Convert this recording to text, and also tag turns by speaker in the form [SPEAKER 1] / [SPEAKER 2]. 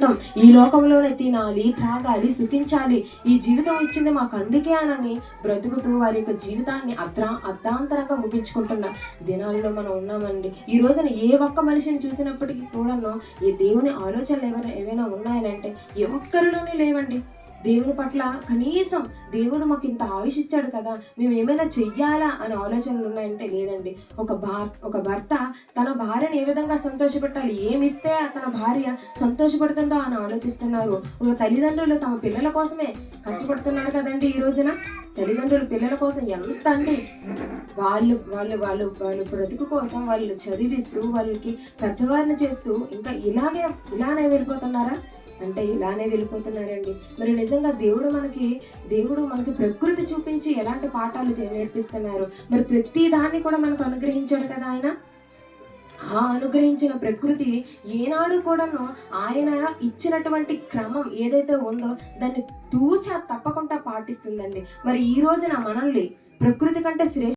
[SPEAKER 1] మొత్తం ఈ లోకంలోనే తినాలి త్రాగాలి సుఖించాలి. ఈ జీవితం ఇచ్చింది మాకు అందుకే అనని బ్రతుకుతూ వారి యొక్క జీవితాన్ని అద్రా అర్థాంతరంగా ముగించుకుంటున్న. దినాల్లో మనం ఉన్నామండి. ఈ రోజున ఏ ఒక్క మనిషిని చూసినప్పటికీ కూడాను ఈ దేవుని ఆలోచనలు ఏమైనా ఏవైనా ఉన్నాయనంటే ఏ ఒక్కరిలోనే లేవండి. దేవుని పట్ల కనీసం దేవుడు మాకు ఇంత ఆయుష్ ఇచ్చాడు కదా మేము ఏమైనా చెయ్యాలా అనే ఆలోచనలు ఉన్నాయంటే లేదండి. ఒక భార్ ఒక భర్త తన భార్యను ఏ విధంగా సంతోషపెట్టాలి ఏమిస్తే తన భార్య సంతోషపడుతుందో అని ఆలోచిస్తున్నారు. ఒక తల్లిదండ్రులు తమ పిల్లల కోసమే కష్టపడుతున్నారు కదండి ఈ రోజున. తల్లిదండ్రులు పిల్లల కోసం ఎంత అండి? వాళ్ళు వాళ్ళు వాళ్ళు వాళ్ళు బ్రతుకు కోసం వాళ్ళు చదివిస్తూ వాళ్ళకి పెద్దవారిని చేస్తూ ఇంకా ఇలాగే ఇలానే వెళ్ళిపోతున్నారా? అంటే ఇలానే వెళ్ళిపోతున్నారండి. మరి నిజంగా దేవుడు మనకి దేవుడు మనకి ప్రకృతి చూపించి ఎలాంటి పాఠాలు చే- నేర్పిస్తున్నారు? మరి ప్రతి దాన్ని కూడా మనకు అనుగ్రహించాడు కదా ఆయన? ఆ అనుగ్రహించిన ప్రకృతి ఏనాడు కూడాను ఆయన ఇచ్చినటువంటి క్రమం ఏదైతే ఉందో దాన్ని తూచా తప్పకుండా పాటిస్తుందండి. మరి ఈ రోజున మనల్ని ప్రకృతి కంటే శ్రేష్ఠ